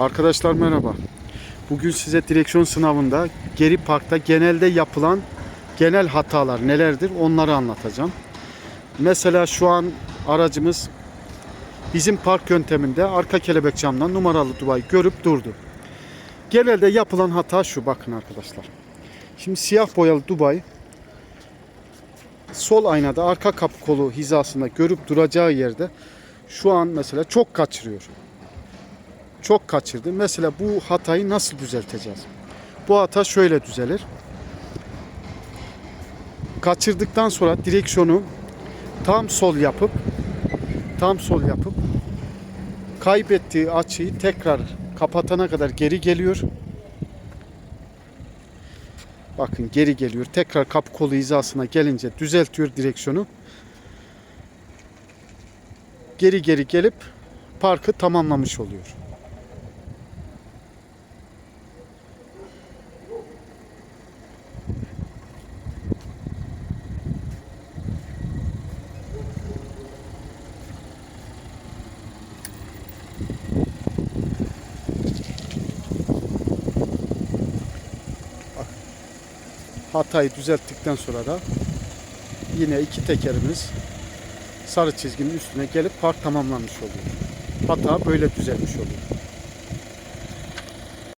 Arkadaşlar merhaba. Bugün size direksiyon sınavında geri parkta genelde yapılan genel hatalar nelerdir onları anlatacağım. Mesela şu an aracımız bizim park yönteminde arka kelebek camdan numaralı Dubai görüp durdu. Genelde yapılan hata şu bakın arkadaşlar. Şimdi siyah boyalı Dubai sol aynada arka kapı kolu hizasında görüp duracağı yerde şu an mesela çok kaçırıyor çok kaçırdı. Mesela bu hatayı nasıl düzelteceğiz? Bu hata şöyle düzelir. Kaçırdıktan sonra direksiyonu tam sol yapıp tam sol yapıp kaybettiği açıyı tekrar kapatana kadar geri geliyor. Bakın geri geliyor. Tekrar kapı kolu hizasına gelince düzeltiyor direksiyonu. Geri geri gelip parkı tamamlamış oluyor. Hatayı düzelttikten sonra da yine iki tekerimiz sarı çizginin üstüne gelip park tamamlanmış oluyor. Hata böyle düzelmiş oluyor.